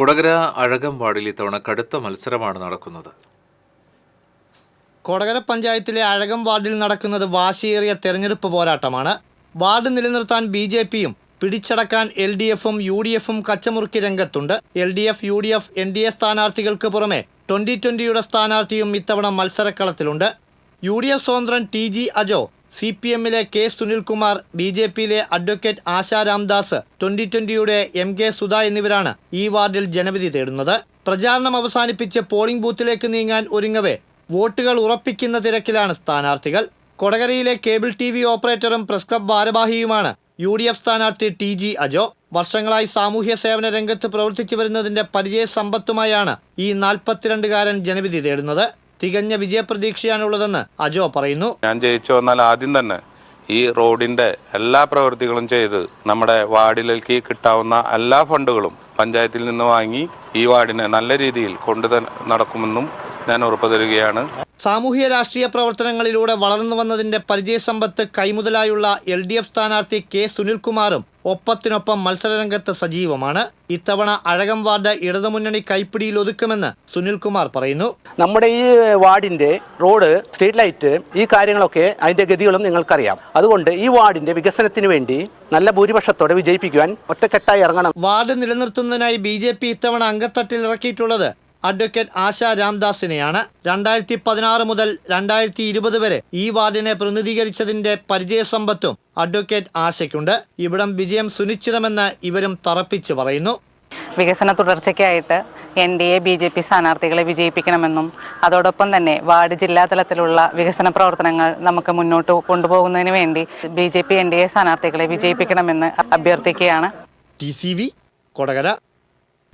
കുടകര വാർഡിൽ ഇത്തവണ കടുത്ത മത്സരമാണ് നടക്കുന്നത്. കൊടകര പഞ്ചായത്തിലെ അഴകം വാർഡിൽ നടക്കുന്നത് വാശിയേറിയ തെരഞ്ഞെടുപ്പ് പോരാട്ടമാണ്. വാർഡ് നിലനിർത്താൻ ബി ജെ പിയും പിടിച്ചടക്കാൻ എൽ ഡി എഫും യു ഡി എഫും കച്ചമുറുക്കി രംഗത്തുണ്ട്. L D F U D F N D A സ്ഥാനാർത്ഥികൾക്ക് പുറമെ ട്വന്റി ട്വന്റിയുടെ സ്ഥാനാർത്ഥിയും ഇത്തവണ മത്സരക്കളത്തിലുണ്ട്. U D F സ്വതന്ത്രൻ T G Ajo C P എമ്മിലെ കെ സുനിൽകുമാർ ബി ജെ പിയിലെ അഡ്വക്കേറ്റ് ആശാ രാംദാസ് ട്വന്റി ട്വന്റിയുടെ എം കെ സുധ എന്നിവരാണ് ഈ വാർഡിൽ ജനവിധി തേടുന്നത്. പ്രചാരണം അവസാനിപ്പിച്ച് പോളിംഗ് ബൂത്തിലേക്ക് നീങ്ങാൻ ഒരുങ്ങവേ വോട്ടുകൾ ഉറപ്പിക്കുന്ന തിരക്കിലാണ് സ്ഥാനാർത്ഥികൾ. കൊടകരയിലെ കേബിൾ ടി വി ഓപ്പറേറ്ററും പ്രസ് ക്ലബ് ഭാരവാഹിയുമാണ് യു ഡി എഫ് സ്ഥാനാർത്ഥി ടി ജി അജോ. വർഷങ്ങളായി സാമൂഹ്യ സേവന രംഗത്ത് പ്രവർത്തിച്ചു വരുന്നതിന്റെ പരിചയ സമ്പത്തുമായാണ് ഈ നാൽപ്പത്തിരണ്ടുകാരൻ ജനവിധി തേടുന്നത്. തികഞ്ഞ വിജയപ്രതീക്ഷയാണുള്ളതെന്ന് അജോ പറയുന്നു. ഞാൻ ജയിച്ചു വന്നാൽ ആദ്യം തന്നെ ഈ റോഡിന്റെ എല്ലാ പ്രവൃത്തികളും ചെയ്ത് നമ്മുടെ വാർഡിലേക്ക് കിട്ടാവുന്ന എല്ലാ ഫണ്ടുകളും പഞ്ചായത്തിൽ നിന്ന് വാങ്ങി ഈ വാർഡിനെ നല്ല രീതിയിൽ കൊണ്ടു നടക്കുമെന്നും ഞാൻ ഉറപ്പു തരികയാണ് സാമൂഹ്യ രാഷ്ട്രീയ പ്രവർത്തനങ്ങളിലൂടെ വളർന്നു വന്നതിന്റെ പരിചയസമ്പത്ത് കൈമുതലായുള്ള എൽ ഡി എഫ് സ്ഥാനാർത്ഥി കെ സുനിൽകുമാറും ഒപ്പത്തിനൊപ്പം മത്സരരംഗത്ത് സജീവമാണ്. ഇത്തവണ അഴകം വാർഡ് ഇടതുമുന്നണി കൈപ്പിടിയിൽ ഒതുക്കുമെന്ന് സുനിൽകുമാർ പറയുന്നു. നമ്മുടെ ഈ വാർഡിന്റെ റോഡ് സ്ട്രീറ്റ് ലൈറ്റ് ഈ കാര്യങ്ങളൊക്കെ അതിന്റെ ഗതികളും നിങ്ങൾക്കറിയാം. അതുകൊണ്ട് ഈ വാർഡിന്റെ വികസനത്തിന് വേണ്ടി നല്ല ഭൂരിപക്ഷത്തോടെ വിജയിപ്പിക്കുവാൻ ഒറ്റക്കെട്ടായി ഇറങ്ങണം. വാർഡ് നിലനിർത്തുന്നതിനായി ബി ജെ പി ഇത്തവണ അംഗത്തട്ടിൽ ഇറക്കിയിട്ടുള്ളത് അഡ്വക്കേറ്റ് ആശ രാംദാസിനെയാണ് രണ്ടായിരത്തി പതിനാറ് മുതൽ രണ്ടായിരത്തി ഇരുപത് വരെ ഈ വാർഡിനെ പ്രതിനിധീകരിച്ചതിന്റെ പരിചയസമ്പത്തും അഡ്വക്കേറ്റ് ആശയ്ക്കുണ്ട്. ഇവിടം വിജയം സുനിശ്ചിതമെന്ന് ഇവരും തറപ്പിച്ചു പറയുന്നു. വികസന തുടർച്ചയ്ക്കായിട്ട് N D A B J P സ്ഥാനാർത്ഥികളെ വിജയിപ്പിക്കണമെന്നും അതോടൊപ്പം തന്നെ വാർഡ് ജില്ലാ തലത്തിലുള്ള വികസന പ്രവർത്തനങ്ങൾ നമുക്ക് മുന്നോട്ട് കൊണ്ടുപോകുന്നതിന് വേണ്ടി B J P N D A സ്ഥാനാർത്ഥികളെ വിജയിപ്പിക്കണമെന്ന് അഭ്യർത്ഥിക്കുകയാണ്. T C V Kodakara.